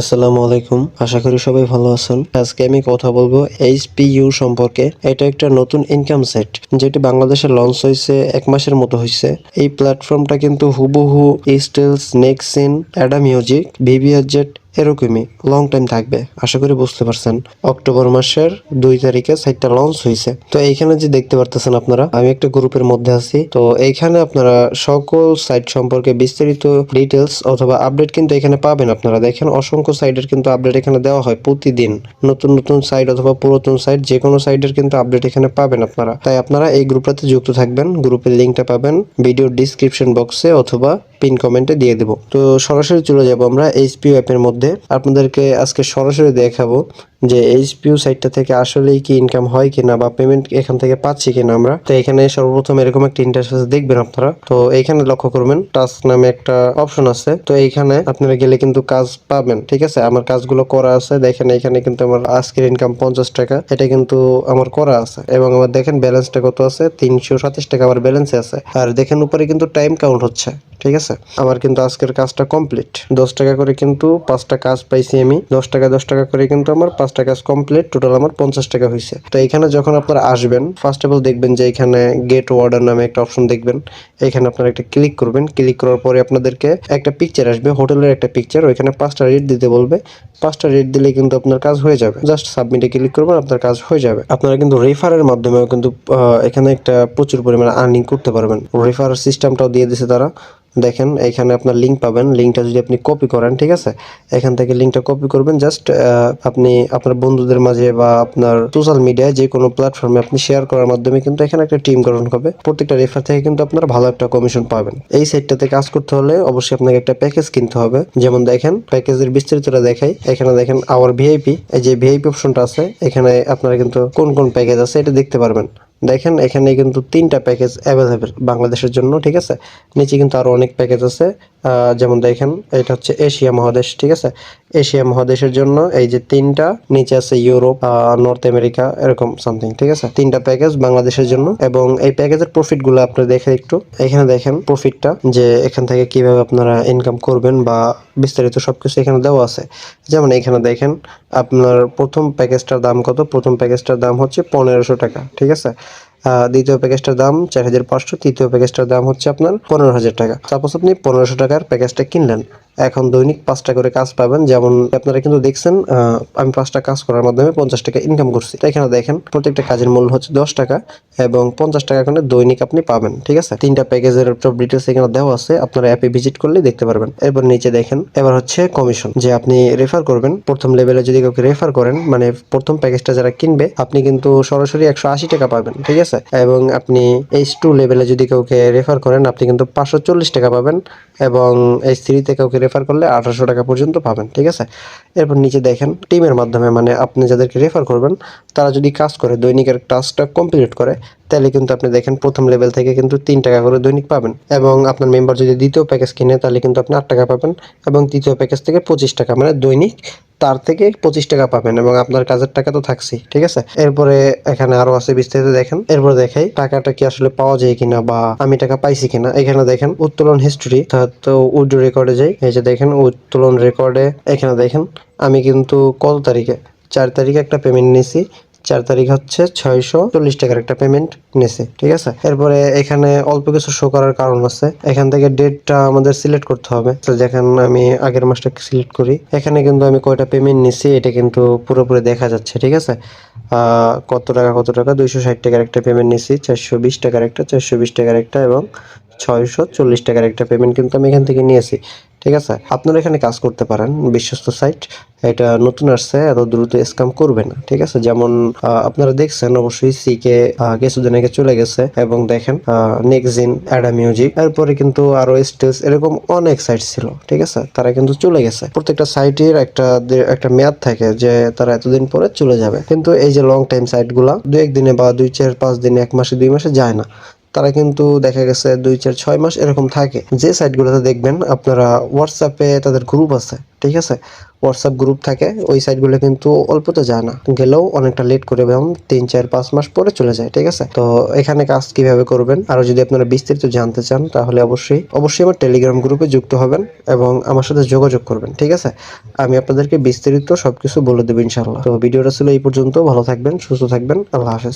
আসসালামু আলাইকুম। আশা করি সবাই ভালো আছেন। আজকে আমি কথা বলব এইচপিইউ সম্পর্কে। এটা একটা নতুন ইনকাম সেট যেটি বাংলাদেশে লঞ্চ হয়েছে এক মাসের মতো হয়েছে। এই প্ল্যাটফর্মটা কিন্তু হুবহু স্টেলস নেক্সিন অ্যাডা মিউজিক ভিভিআর জেট এরকমই লং টাইম থাকবে, আশা করি বুঝতে পারছেন। অক্টোবর মাসের দুই তারিখে সাইটটা লঞ্চ হয়েছে তো এইখানে যে দেখতে পারতেছেন আপনারা, আমি একটা গ্রুপের মধ্যে আছি। তো এইখানে আপনারা সকল সাইট সম্পর্কে বিস্তারিত ডিটেলস অথবা আপডেট কিন্তু এখানে পাবেন আপনারা। দেখেন, অসংখ্য সাইটের কিন্তু আপডেট এখানে দেওয়া হয় প্রতিদিন। নতুন নতুন সাইট অথবা পুরাতন সাইট যে কোনো সাইটের কিন্তু আপডেট এখানে পাবেন আপনারা। তাই আপনারা এই গ্রুপটাতে যুক্ত থাকবেন। গ্রুপের লিঙ্কটা পাবেন ভিডিও ডিসক্রিপশন বক্সে অথবা পিন কমেন্টে দিয়ে দেবো। তো সরাসরি চলে যাব আমরা এইচপিউ অ্যাপের মধ্যে। আপনাদেরকে আজকে সরাসরি দেখাবো যে এইচপিউ সাইটটা থেকে আসলেই কি ইনকাম হয় কিনা বা পেমেন্ট এখান থেকে পাচ্ছি কিনা আমরা। তো এখানে সর্বপ্রথম এরকম একটা ইন্টারফেস দেখবেন আপনারা। তো এইখানে লক্ষ্য করবেন টাস্ক নামে একটা অপশন আছে। তো এইখানে আপনারা গেলে কিন্তু কাজ পাবেন, ঠিক আছে? আমার কাজগুলো করা আছে। দেখেন এখানে কিন্তু আমার আজকের ইনকাম পঞ্চাশ টাকা। এটা কিন্তু আমার করা আছে। এবং আমার দেখেন ব্যালেন্সটা কত আছে? তিনশো সাতাশ টাকা আমার ব্যালেন্সে আছে। আর দেখেন উপরে কিন্তু টাইম কাউন্ট হচ্ছে, ঠিক আছে? আমার কিন্তু আজকের কাজটা কমপ্লিট দশ টাকা করে কিন্তু পাঁচটা কাজ পাইছি আমি। দশ টাকা দশ টাকা করে কিন্তু আমার পাঁচটা কাজ কমপ্লিট টোটাল আমার পঞ্চাশ টাকা হয়েছে তো এখানে যখন আপনারা আসবেন ফার্স্ট অফ অল দেখবেন যে এখানে গেট ওয়ার্ডার নামে একটা অপশন দেখবেন। এখানে আপনারা একটা ক্লিক করবেন। ক্লিক করার পরে আপনাদেরকে একটা পিকচার আসবে। হোটেলের একটা পিকচার ওইখানে পাঁচটা রেট দিতে বলবে। পাঁচটা রেট দিলে কিন্তু আপনার কাজ হয়ে যাবে। জাস্ট সাবমিটে ক্লিক করবেন, আপনার কাজ হয়ে যাবে। আপনারা কিন্তু রেফারের মাধ্যমেও কিন্তু এখানে একটা প্রচুর পরিমাণে আর্নিং করতে পারবেন। রেফার সিস্টেমটাও দিয়ে দিছে তারা। দেখেন, এখানে আপনার লিঙ্ক পাবেন। লিঙ্কটা যদি আপনি কপি করেন, ঠিক আছে? এখান থেকে লিঙ্কটা কপি করবেন। জাস্ট আপনি আপনার বন্ধুদের মাঝে বা আপনার সোশ্যাল মিডিয়ায় যে কোনো প্ল্যাটফর্মে আপনি শেয়ার করার মাধ্যমে কিন্তু এখানে একটা টিম গঠন হবে। প্রত্যেকটা রেফার থেকে কিন্তু আপনারা ভালো একটা কমিশন পাবেন। এই সাইটটাতে কাজ করতে হলে অবশ্যই আপনাকে একটা প্যাকেজ কিনতে হবে। যেমন দেখেন প্যাকেজের বিস্তারিতটা দেখাই। এখানে দেখেন আওয়ার ভিআইপি এই যে ভিআইপি অপশনটা আছে, এখানে আপনারা কিন্তু কোন কোন প্যাকেজ আছে, এটা দেখতে পারবেন। দেখেন, এখানে কিন্তু তিনটা প্যাকেজ অ্যাভেলেবেল বাংলাদেশের জন্য, ঠিক আছে? নিচে কিন্তু আরও অনেক প্যাকেজ আছে। যেমন দেখেন, এটা হচ্ছে এশিয়া মহাদেশ, ঠিক আছে? এশিয়া মহাদেশের জন্য এই যে তিনটা, নিচে আছে ইউরোপ নর্থ আমেরিকা, এরকম সামথিং ঠিক আছে? তিনটা প্যাকেজ বাংলাদেশের জন্য এবং এই প্যাকেজের প্রফিটগুলো আপনারা দেখেন একটু। এখানে দেখেন প্রফিটটা যে এখান থেকে কীভাবে আপনারা ইনকাম করবেন বা বিস্তারিত সবকিছু এখানে দেওয়া আছে। যেমন এখানে দেখেন, আপনার প্রথম প্যাকেজটার দাম কত? প্রথম প্যাকেজটার দাম হচ্ছে পনেরোশো টাকা, ঠিক আছে? দ্বিতীয় প্যাকেজটার দাম চার হাজার পাঁচশো, তৃতীয় প্যাকেজটার দাম হচ্ছে আপনার পনেরো হাজার টাকা। সাপোজ আপনি পনেরোশো টাকার প্যাকেজটা কিনলেন এখন দৈনিক পাঁচটা করে কাজ পাবেন। যেমন আপনারা কিন্তু দেখছেন আমি পাঁচটা কাজ করার মাধ্যমে পঞ্চাশ টাকা ইনকাম করছি। এখানে দেখেন, প্রত্যেকটা কাজের মূল্য হচ্ছে দশ টাকা এবং পঞ্চাশ টাকা করে দৈনিক আপনি পাবেন, ঠিক আছে? তিনটা প্যাকেজের সব ডিটেলস এখানে দেওয়া আছে, আপনারা অ্যাপে ভিজিট করলে দেখতে পারবেন। এরপর নিচে দেখেন, এবার হচ্ছে কমিশন যে আপনি রেফার করবেন। প্রথম লেভেলে যদি কাউকে রেফার করেন মানে প্রথম প্যাকেজটা যারা কিনবে, আপনি কিন্তু সরাসরি একশো আশি টাকা পাবেন, ঠিক আছে? এবং আপনি এইচ টু লেভেলে যদি কাউকে রেফার করেন, আপনি কিন্তু পাঁচশো চল্লিশ টাকা পাবেন এবং এইচ থ্রিতে কাউকে রেফার করলে আঠারোশো টাকা পর্যন্ত পাবেন, ঠিক আছে? এরপর নিচে দেখেন, টিমের মাধ্যমে মানে আপনি যাদেরকে রেফার করবেন, তারা যদি কাজ করে, দৈনিকের টাস্কটা কমপ্লিট করে, তাহলে কিন্তু আপনি দেখেন প্রথম লেভেল থেকে কিন্তু তিন টাকা করে দৈনিক পাবেন। এবং আপনার মেম্বার যদি দ্বিতীয় প্যাকেজ কিনে, তাহলে কিন্তু আপনি আট টাকা পাবেন, এবং তৃতীয় প্যাকেজ থেকে পঁচিশ টাকা মানে দৈনিক তার থেকে পঁচিশ টাকা পাবেন এবং আপনার কাজের টাকা তো থাকছি ঠিক আছে? এরপরে এখানে আরও আছে বিস্তারিত দেখেন। এরপরে দেখাই টাকাটা কি আসলে পাওয়া যায় কিনা বা আমি টাকা পাইছি কিনা। এখানে দেখেন উত্তোলন হিস্ট্রি তো উইড্রো রেকর্ডে যাই। এই যে দেখেন উত্তোলন রেকর্ডে এখানে দেখেন, আমি কিন্তু কত তারিখে? চার তারিখে একটা পেমেন্ট নিয়েছি। চার তারিখ হচ্ছে ছয়শো চল্লিশ টাকার একটা পেমেন্ট নিছে, ঠিক আছে? এরপরে এখানে অল্প কিছু শো করার কারণ আছে। এখান থেকে ডেটটা আমাদের সিলেক্ট করতে হবে। যেখানে আমি আগের মাসটা সিলেক্ট করি, এখানে কিন্তু আমি কয়টা পেমেন্ট নিছি, এটা কিন্তু পুরোপুরি দেখা যাচ্ছে, ঠিক আছে? কত টাকা কত টাকা? দুইশো ষাট টাকার একটা পেমেন্ট নিছি, চারশো বিশ টাকার একটা, চারশো বিশ টাকার একটা এবং ছয়শো চল্লিশ টাকার একটা পেমেন্ট কিন্তু আমি এখান থেকে নিয়েছি। ঠিক আছে? আপনারা এখানে কাজ করতে পারেন, বিশ্বস্ত সাইট এটা নতুন আসছে, এত দ্রুত স্ক্যাম করবে না, ঠিক আছে? যেমন আপনারা দেখছেন অবশ্যই সিকে কিছুদিন আগে চলে গেছে এবং দেখেন নেক্সট অ্যাডা মিউজিক এরপরে কিন্তু আরও স্টেজ এরকম অনেক সাইট ছিল, ঠিক আছে? তারা কিন্তু চলে গেছে। প্রত্যেকটা সাইটের একটা একটা মেয়াদ থাকে যে তারা এতদিন পরে চলে যাবে। কিন্তু এই যে লং টাইম সাইটগুলা দু একদিনে বা দুই চার পাঁচ দিনে, এক মাসে, দুই মাসে যায় না। তারা কিন্তু দেখা গেছে দুই চার ছয় মাস এরকম থাকে। যে সাইটগুলোতে দেখবেন, আপনারা হোয়াটসঅ্যাপে তাদের গ্রুপ আছে, ঠিক আছে? হোয়াটসঅ্যাপ গ্রুপ থাকে, ওই সাইটগুলো কিন্তু অল্পতে যায় না। গেলেও অনেকটা লেট করে যেমন তিন চার পাঁচ মাস পরে চলে যায়, ঠিক আছে? তো এখানে কাজ কীভাবে করবেন? আর যদি আপনারা বিস্তারিত জানতে চান, তাহলে অবশ্যই অবশ্যই আমার টেলিগ্রাম গ্রুপে যুক্ত হবেন এবং আমার সাথে যোগাযোগ করবেন, ঠিক আছে? আমি আপনাদেরকে বিস্তারিত সবকিছু বলে দেবো ইনশাল্লাহ তো ভিডিওটা ছিল এই পর্যন্ত, ভালো থাকবেন, সুস্থ থাকবেন, আল্লাহ হাফেজ।